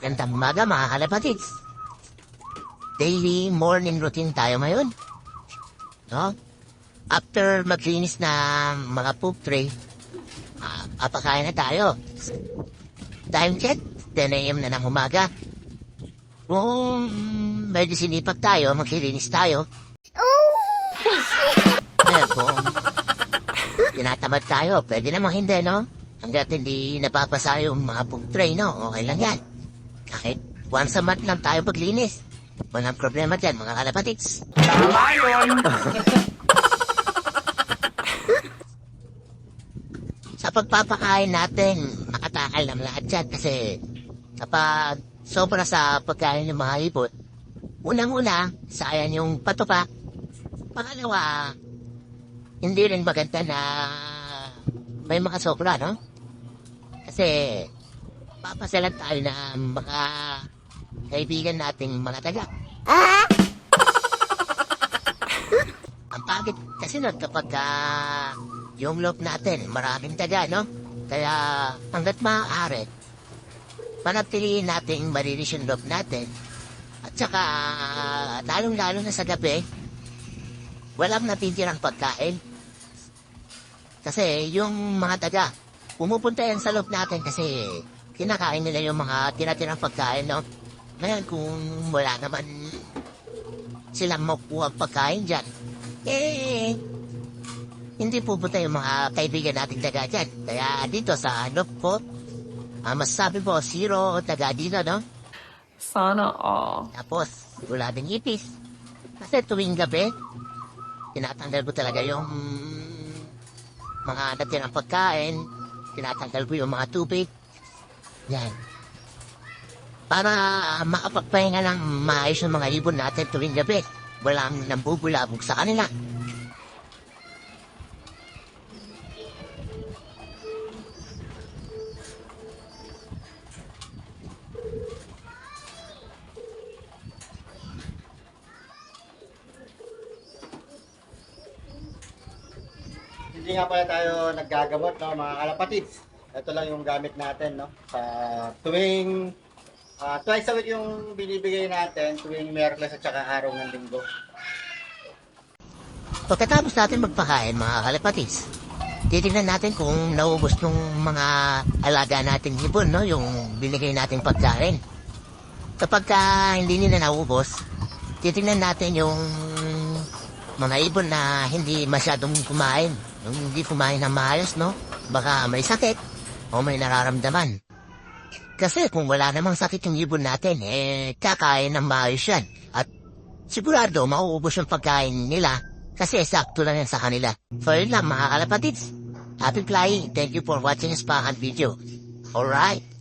Magandang umaga mga kalapatids. Daily morning routine tayo ngayon. No? After maglinis na mga poop tray, ah, papakain na tayo. Time check, 10 a.m. na ng umaga. Kung medyo sinipag tayo, maglilinis tayo. Eh, kung tinatamad tayo, pwede namang hindi, no? Hanggat hindi napapasa yung mga poop tray, no? Okay lang yan. Kahit once a month lang tayo paglinis. Walang problema dyan, mga kalapatids. Tama yun! Sa pagpapakain natin, makatakal ng lahat dyan kasi kapag sobra sa pagkain ng mga ibot, unang-una, sayang yung patuka. Pangalawa, hindi rin maganda na may mga sobra, no? Kasi papasalan tayo na mga kaibigan nating mga taga. Ang pagit kasi nun kapag ah, yung loob natin, maraming taga, no? Kaya hanggat maaari, panatiliin natin marilis yung loob natin. At saka, lalong-lalo na sa gabi, walang natitirang pagkain. Kasi yung mga taga, pumupunta yan sa loob natin kasi kinakain nila yung mga tinatirang pagkain, no? Ngayon, kung wala naman silang makuha pagkain dyan, eh, hindi pupunta yung mga kaibigan nating taga dyan. Kaya dito sa loob ko, ah, masasabi po, zero taga dito, no? Sana all. Tapos, wala din ipis. Kasi tuwing gabi, tinatanggal ko talaga yung mga natirang pagkain, tinatanggal ko yung mga tubig. Yan. Para ah, makapagpahinga ng maayos ng mga ibon natin tuwing gabi. Walang nambubulabog sa kanila. Hindi nga pala tayo naggagamot, no, mga kalapatids. Ito lang yung gamit natin, no. Sa tuwing ah, twice a week yung binibigay natin, tuwing Miyerkules at saka araw ng linggo. Pagkatapos natin magpakain, mga kalapatids, titignan natin kung naubos ng mga alaga nating ibon, no? Yung binigay nating pagkain. Kapag ka hindi nila naubos, titignan natin yung mga ibon na hindi masyadong kumain. Yung hindi kumain ng maayos, no? Baka may sakit o may nararamdaman. Kasi kung wala namang sakit yung ibon natin, eh, kakain ng maayos yan. At sigurado mauubos yung pagkain nila kasi sakto lang yan sa kanila. So yun lang mga kalapatids. Happy flying. Thank you for watching this pakan video. Alright.